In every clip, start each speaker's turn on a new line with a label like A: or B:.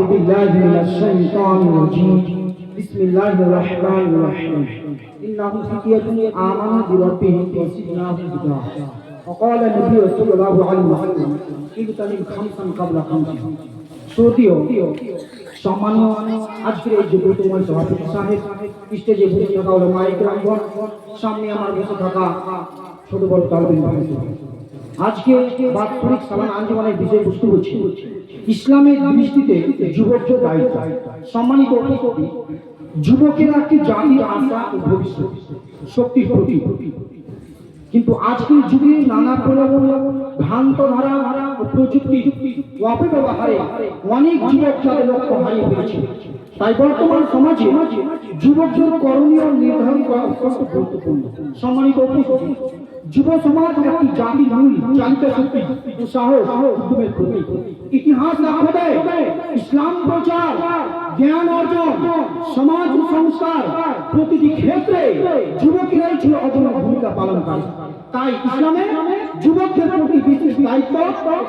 A: بالله من الشيطان الرجيم بسم الله الرحمن الرحيم إنهم فتية آمنوا بربهم وزدناهم هدى وقال النبي صلى الله عليه وسلم اغتنم خمسا قبل خمس শ্রোতীয় সম্মানীয় আজকের এই যুবতময় সভাপতি সাহেব স্টেজে বসে থাকা হলো মাইক রামগণ সামনে আমার বসে থাকা ছোট বড় তালবিন ভাই আজকে বাৎসরিক সালান আঞ্জমানের বিষয়বস্তু হচ্ছে ইসলামের দৃষ্টিতে যুবকদের দায়িত্ব। সম্মানিত যুবকেরা একটি জাতির আশা ও ভবিষ্যৎ, শক্তির প্রতীক। কিন্তু আজকের যুগে নানা প্রলোভন, ভ্রান্ত ধারা ও প্রযুক্তি অপব্যবহারে অনেক যুবক তাদের লক্ষ্য হারিয়ে ফেলেছে। তাই বর্তমান সমাজে যুবকদের করণীয় নির্ধারণ করা অত্যন্ত গুরুত্বপূর্ণ। সম্মানিত উপস্থিতি যুব সমাজ একটি জাতির মূল চালিত শক্তি সাহস উদ্যমের প্রতীক ইতিহাস সাক্ষ্য দেয় ইসলাম প্রচার, জ্ঞান অর্জন, সমাজ সংস্কার প্রতিটি ক্ষেত্রে যুবকেরাই ছিল অগ্রণী ভূমিকা পালন করে তাই ইসলামে যুবকদের প্রতি বিশেষ দায়িত্ব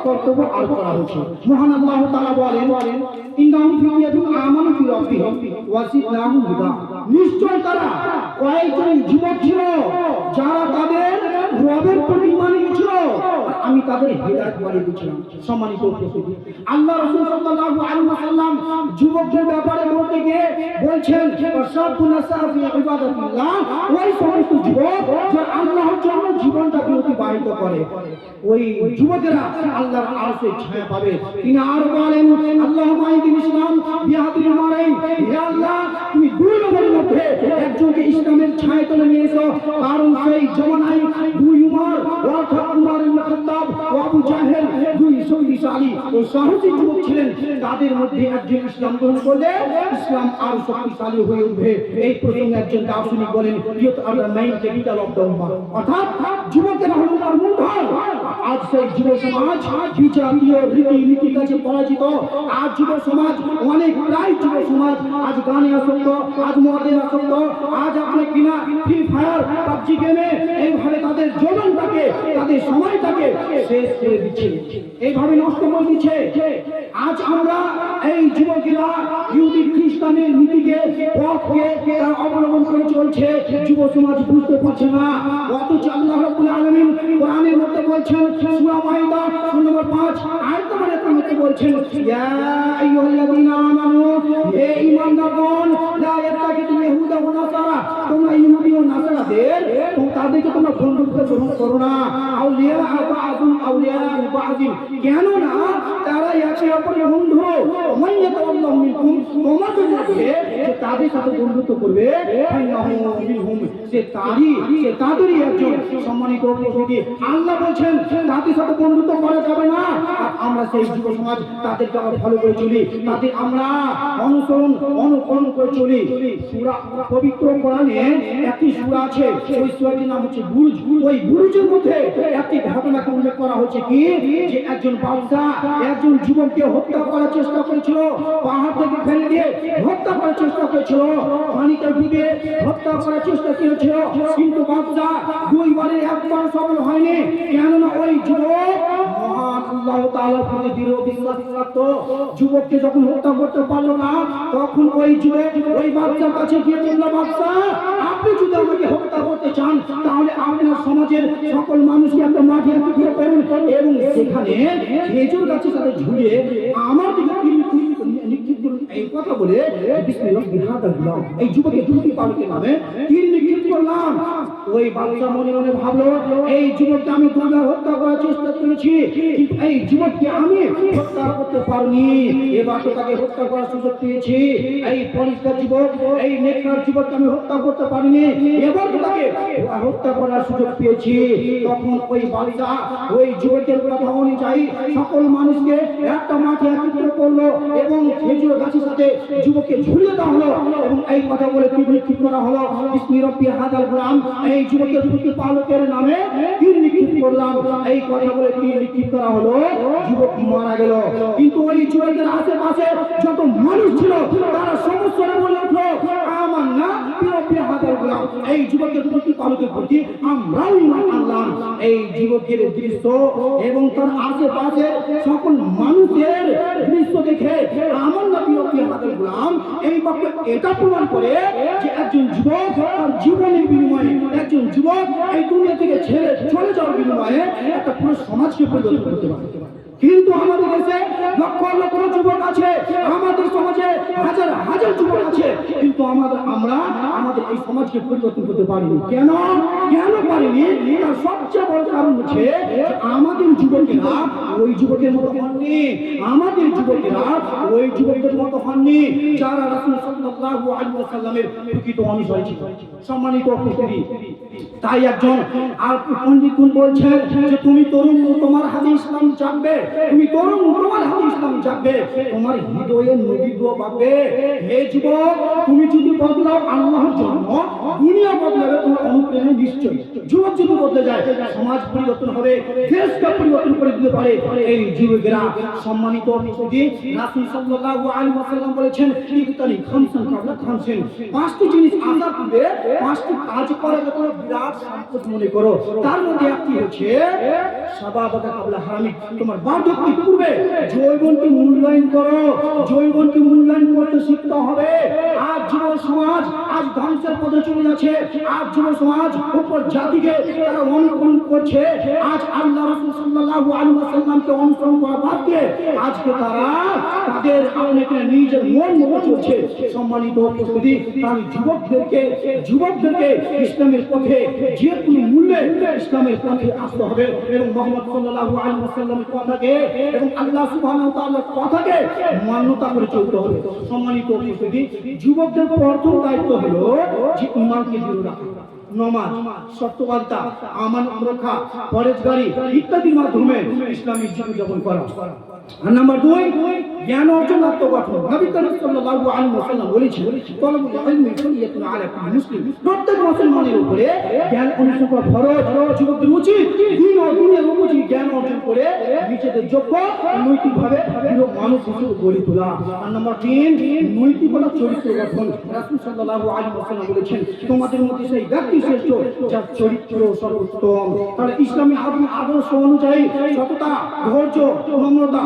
A: কর্তব্য আরোপ করা হয়েছে। মহান আল্লাহ তাআলা বলেন ইন্নাহুম ফিতিয়াতুন আমানু বি রাব্বিহিম ওয়া জিদনাহুম নিশ্চয় তারা কয়েকজন যুবক ছিল যারা তাদের রবের মানিয়ে ছিল আমি তাদের হেদায়েত বাড়িয়ে দিয়েছিলাম, সম্মানিত আল্লাহ রাসূল সাল্লাল্লাহু আলাইহি ওয়াসাল্লাম যুবকদের ব্যাপারে বলতে গিয়ে বলছেন ওই সমস্ত যুবক আল্লাহর জন্য জীবনটাকে অতিবাহিত করে। ওই যুবকেরা আল্লাহর আরশে ছায়া পাবে। তিনি আর বলেন, আল্লাহ মাইদিন ইসলাম মারাইন, হে আল্লাহ, তুমি মধ্যে একজনকে ইসলামের ছায়াতলে নিয়ে এসো। কারণ সেই জমানায় দুই উমর অর্থাৎ শক্তিশালী ও সাহসী যুবক ছিলেন। তাদের মধ্যে একজন ইসলাম গ্রহণ করলে ইসলাম আরও শক্তিশালী হয়ে উঠবে। এই প্রসঙ্গে একজন দার্শনিক বলেন, ইয়ত আল্লাহ মেইন ক্যাপিটাল অফ দ্য উম্মাহ অর্থাৎ যুবকেরা হলো তার মূলধন আজ সেই যুব সমাজ বিজাতীয় রীতি কাছে পরাজিত। আজ যুব সমাজ, অনেক প্রায় যুব সমাজ, আজ গানে আসক্ত, আজ মদে আসক্ত। আজ আপনি কিনা ফ্রি ফায়ার পাবজি গেমে এইভাবে তাদের জীবনটাকে তাদের সময়টাকে শেষ করে দিচ্ছে। এইভাবে নষ্ট করে দিচ্ছে আজ আমরা এই যুবকেরা ইহুদি খ্রিস্টানের নীতিকে, পথকে অবলম্বন করে চলছে। যুব সমাজ বুঝতে পারছে না। অথচ আল্লাহ রাব্বুল আলামিন কোরআনের মধ্যে বলছেন, সূরা মাইদা নম্বর 5 আয়াত নম্বর 1 মধ্যে বলছেন, ইয়া আইয়ুহাল্লাযীনা আমানু, হে ঈমানদারগণ, লা ওয়া নাসারা তোমরা ইহুদি ও নাসারাদের তাদেরকে তোমরা বন্ধুত্ব গ্রহণ করো না। আউলিয়া বা'দুম আউলিয়া বা'দিন কেন না তারা বন্ধু মিনকুম তোমাদের মধ্যে যে তাদের সাথে বন্ধুত্ব করবে। মিনহুম সে সে তাদেরই একজন সম্মানিত আল্লাহ বলছেন, তাদের সাথে বন্ধুত্ব করা যাবে না। আমরা সেই যুব সমাজ, তাদেরকে আমরা ভালো করে চলি। আমরা অনুসরণ, অনুকরণ করে চলি। পবিত্র কোরআনে একটি সূরা আছে, ওই নাম হচ্ছে বুরুজ। ওই বুরুজের মধ্যে একটি ঘটনাকে উল্লেখ করা হচ্ছে কি? যে একজন বাদশা একজন যুবককে হত্যা করার চেষ্টা করেছিল, পাহাড় থেকে ফেলে দিয়ে হত্যা করার চেষ্টা করেছিল, পানিতে ডুবে হত্যা করার চেষ্টা করেছিল। কিন্তু বাচ্চা দুইবারে একবার সফল হয়নি। কেননা ওই যুবক যুবককে যখন হত্যা করতে পারল না, তখন ওই যুবক, ওই বাচ্চার কাছে গিয়ে বলল, বাচ্চা, আপনি যদি আমাকে হত্যা করতে চান, তাহলে আপনার সমাজের সকল মানুষকে একটা মাঠে একত্রিত করুন এবং সেখানে খেজুর গাছের সাথে ঝুলিয়ে আমার দিকে এই কথা বলে এই যুবকের যুবতী পালকের নামে নিক্ষেপ করলাম। ওই বাচ্চা মনে মনে ভাবলো, এই যুবককে আমি দুবার হত্যা করার চেষ্টা করেছি এই যুবককে আমি হত্যা করতে পারিনি। এবার তো হত্যা করার সুযোগ পেয়েছি। এই পরিষ্কার যুবক, এই নেককার যুবককে আমি হত্যা করতে পারিনি। এবার তাকে হত্যা করার সুযোগ পেয়েছি। তখন ওই বালিকা ওই যুবকের কথা অনুযায়ী সকল মানুষকে একটা মাঠে একত্রিত করল এবং খেজুর গাছের সাথে যুবককে ঝুলিয়ে দেওয়া হলো এবং এই কথা বলে নিক্ষেপ করা হলো। বিষ্ণু রব্বি হাদাল গ্রাম এই যুবকের প্রতি পালকের নামে তীর নিক্ষিপ করলাম। এই কথা বলে তীর নিক্ষিপ করা হলো। যুবক মারা গেল। কিন্তু ওই যুবকের আশেপাশে যত মানুষ ছিল, তারা সমস্যা বলে উঠল। আমার না হাদাল গোলাম, এই যুবকের প্রতি পালকের প্রতি আমরাও ইমান আনলাম এই যুবকের দৃশ্য এবং তার আশেপাশে সকল মানুষের দৃশ্য দেখে আমার নবী একমাত্র এটা প্রমাণ করে যে একজন যুবক তার জীবনের বিনিময়ে, একজন যুবক এই দুনিয়া থেকে ছেড়ে চলে যাওয়ার বিনিময়ে একটা পুরো সমাজকে পরিবর্তন করতে পারে। কিন্তু আমাদের দেশে লক্ষ লক্ষ যুবক আছে, আমাদের সমাজে হাজার হাজার যুবক আছে। কিন্তু আমাদের, আমরা আমাদের এই সমাজকে পরিবর্তন করতে পারিনি। কেন? কেন পারিনি? তার সবচেয়ে বড় কারণ হচ্ছে আমাদের যুবকেরা ওই যুবকের মতো হননি। আমাদের যুবকেরা ওই যুবকদের মতো হননি, যারা রাসূল সাল্লাল্লাহু আলাইহি ওয়াসাল্লামের প্রকৃত অনুসারী ছিল। সম্মানিত উপস্থিতি তাই একজন আর পণ্ডিত বলছেন যে, তুমি তরুণ, তোমার হাতে ইসলাম জানবে তুমি তরুণ তোমার হাতে ইসলাম যাবে তোমার হৃদয়ে নবীত্ব পাবে হে যুবক, তুমি যদি বদলাও আল্লাহর জন্য দুনিয়া বদলাবে তোমার অনুপ্রেরণা নিশ্চয়ই। বদলে যায়, সমাজ পরিবর্তন হবে, দেশকে পরিবর্তন করে দিতে পারে। এই যুবকেরা সম্মানিত সাল্লাল্লাহু আলাইহি ওয়াসাল্লাম বলেছেন খামসান কাবলা খামসিন। পাঁচটি জিনিস পাঁচটি কাজ তোমরা বিরাট সম্পদ মনে করো। তার মধ্যে একটি হচ্ছে কাবলা হারামি। তোমার পূর্বে মূল্যায়ন করো মূল্যায়ন করতে শিখতে হবে। আজ যুব সমাজ, আজ ধ্বংসের পথে চলে যাচ্ছে। আজ যুব সমাজ উপর জাতিকে তারা অনুকরণ করছে, আজ আল্লাহ রাসূল সাল্লাল্লাহু আলাইহি ওয়াসাল্লামকে অনুসরণ করা আজকে তারা তাদের নিজের মন সম্মানিত উপস্থিতি যুবকদেরকে যুবকদেরকে ইসলামের পথে যে কোনো মূল্যে ইসলামের পথে আসতে হবে এবং মোহাম্মদ সাল্লাল্লাহু আলাইহি ওয়াসাল্লামের কথাকে এবং আল্লাহ সুবহানাহু ওয়া তাআলার কথাকে মান্যতা করে চলতে হবে। সম্মানিত উপস্থিতি, যুবকদের প্রথম দায়িত্ব হলো যে ইমানকে দৃঢ় রাখা। নমাজ সত্যবার্তা আমান রক্ষা পরেজগারি ইত্যাদির মাধ্যমে ইসলামী জীবনযাপন করা। আর নাম্বার দুই, জ্ঞান অর্জন আত্মগঠন। নবী করিম সাল্লাল্লাহু আলাইহি ওয়াসাল্লাম বলেছেন আলা মুসলিম। প্রত্যেক মুসলমানের উপরে জ্ঞান অর্জন করা ফরজ। যুবকদের উচিত দিন ও দুনিয়ার উপযোগী জ্ঞান অর্জন করে নিজেদের যোগ্য, নৈতিকভাবে দৃঢ় মানুষ হিসেবে গড়ে তোলা। আর নাম্বার তিন চরিত্র গঠন। রাসূল সাল্লাল্লাহু আলাইহি ওয়াসাল্লাম বলেছেন, তোমাদের মধ্যে সেই ব্যক্তি শ্রেষ্ঠ, যার চরিত্র সর্বোত্তম। তাহলে ইসলামী আদর্শ অনুযায়ী সততা, ধৈর্য, নম্রতা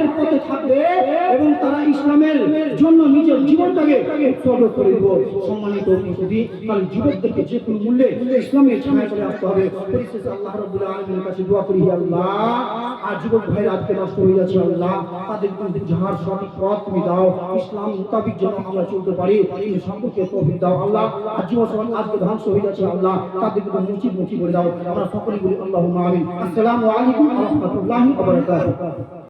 A: হকের পথে থাকবে এবং তারা ইসলামের জন্য নিজের জীবনটাকে উৎসর্গ করে দেব। সম্মানিত উপস্থিতি তাহলে যুবকদেরকে যে কোনো মূল্যে ইসলামের ছায়া করে আসতে হবে। পরিশেষে আল্লাহ রাব্বুল আলামিনের কাছে দোয়া করি আল্লাহ। আর যুবক ভাই আজকে নষ্ট হয়ে যাচ্ছে আল্লাহ। তাদের যাহার সঠিক পথ তুমি দাও, ইসলাম মোতাবিক যেন আমরা চলতে পারি। সম্পর্কে তৌফিক দাও আল্লাহ। আর যুব সমাজ আজকে ধ্বংস হয়ে যাচ্ছে আল্লাহ। তাদের কিন্তু মুচিত মুচি করে দাও। আমরা সকলেই বলি আল্লাহ আসসালামু আলাইকুম ওয়া রাহমাতুল্লাহি